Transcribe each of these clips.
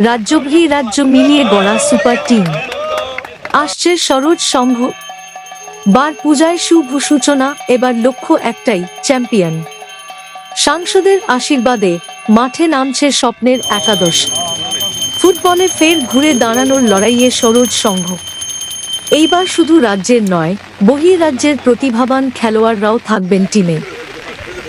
রাজ্যভি রাজ্য মিলিয়ে গড়া সুপার টিম। আসছে সরোজ সংঘ। বার পূজায় শুভ সূচনা, এবার লক্ষ্য একটাই, চ্যাম্পিয়ন। সাংসদের আশীর্বাদে মাঠে নামছে স্বপ্নের একাদশ। ফুটবলে ফের ঘুরে দাঁড়ানোর লড়াইয়ে সরোজ সংঘ। এইবার শুধু রাজ্যের নয়, বহিরাজ্যের প্রতিভাবান খেলোয়াড়রাও থাকবেন টিমে।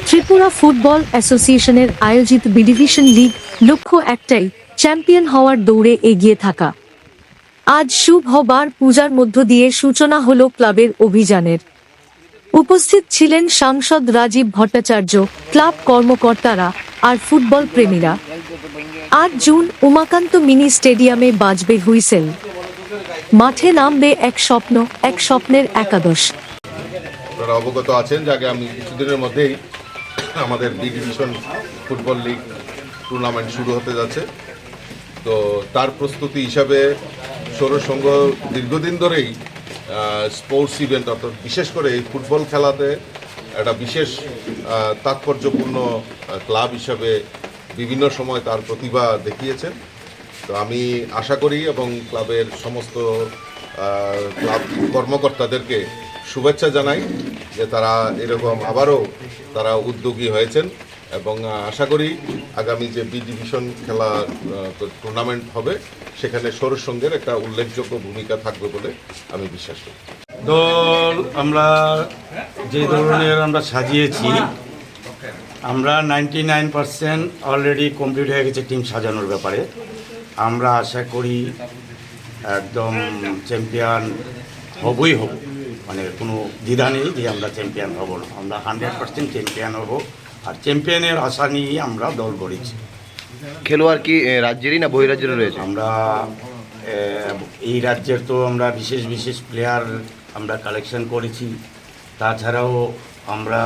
ত্রিপুরা ফুটবল অ্যাসোসিয়েশনের আয়োজিত বি ডিভিশন লিগ লক্ষ্য একটাই, চ্যাম্পিয়ন হওয়ার দৌড়ে এগিয়ে থাকা। আজ শুভ হবার পূজার মধ্য দিয়ে সূচনা হল ক্লাবের অভিযানের। উপস্থিত ছিলেন সাংসদ রাজীব ভট্টাচার্য, ক্লাব কর্মকর্তারা আর ফুটবল প্রেমীরা। আট জুন উমাকান্ত মিনি স্টেডিয়ামে বাজবে হুইসেল। মাঠে নামবে এক স্বপ্ন, এক স্বপ্নের একাদশ। অবগত আছেন যে আগে আমি কিছুদিনের মধ্যেই আমাদের B division football league tournament শুরু হতে যাচ্ছে। তো তার প্রস্তুতি হিসাবে সৌরসংঘ দীর্ঘদিন ধরেই স্পোর্টস ইভেন্ট অর্থাৎ বিশেষ করে এই ফুটবল খেলাতে একটা বিশেষ তাৎপর্যপূর্ণ ক্লাব হিসাবে বিভিন্ন সময় তার প্রতিভা দেখিয়েছেন। তো আমি আশা করি এবং ক্লাবের সমস্ত ক্লাব কর্মকর্তাদেরকে শুভেচ্ছা জানাই। যে তারা এরকম আবারও তারা উদ্যোগী হয়েছেন এবং আশা করি আগামী যে বি ডিভিশন খেলা টুর্নামেন্ট হবে, সেখানে সৌরসংঘের একটা উল্লেখযোগ্য ভূমিকা থাকবে বলে আমি বিশ্বাস করি। দল আমরা যে ধরনের আমরা সাজিয়েছি, আমরা ninety nine percent already complete হয়ে গেছে টিম সাজানোর ব্যাপারে। আমরা আশা করি একদম চ্যাম্পিয়ন হবই হব। মানে কোনো দ্বিধা নেই যে আমরা চ্যাম্পিয়ন হব না। আমরা হান্ড্রেড পার্সেন্ট চ্যাম্পিয়ন হব আর চ্যাম্পিয়নের আশা নিয়েই আমরা দল গড়েছি। খেলোয়াড় কি রাজ্যেরই না বহিরাজ্যেরও রয়েছে? আমরা এই রাজ্যের তো আমরা বিশেষ বিশেষ প্লেয়ার আমরা কালেকশন করেছি। তাছাড়াও আমরা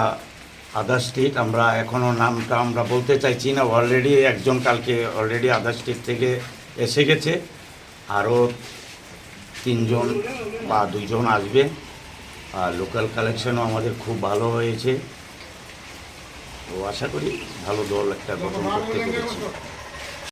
আদার স্টেট আমরা এখনও নামটা আমরা বলতে চাইছি না অলরেডি একজন কালকে অলরেডি আদার স্টেট থেকে এসে গেছে। আরও তিনজন বা দুইজন আসবে। আর লোকাল কালেকশনও আমাদের খুব ভালো হয়েছে। তো আশা করি ভালো দল একটা গঠন করতে পেরেছি।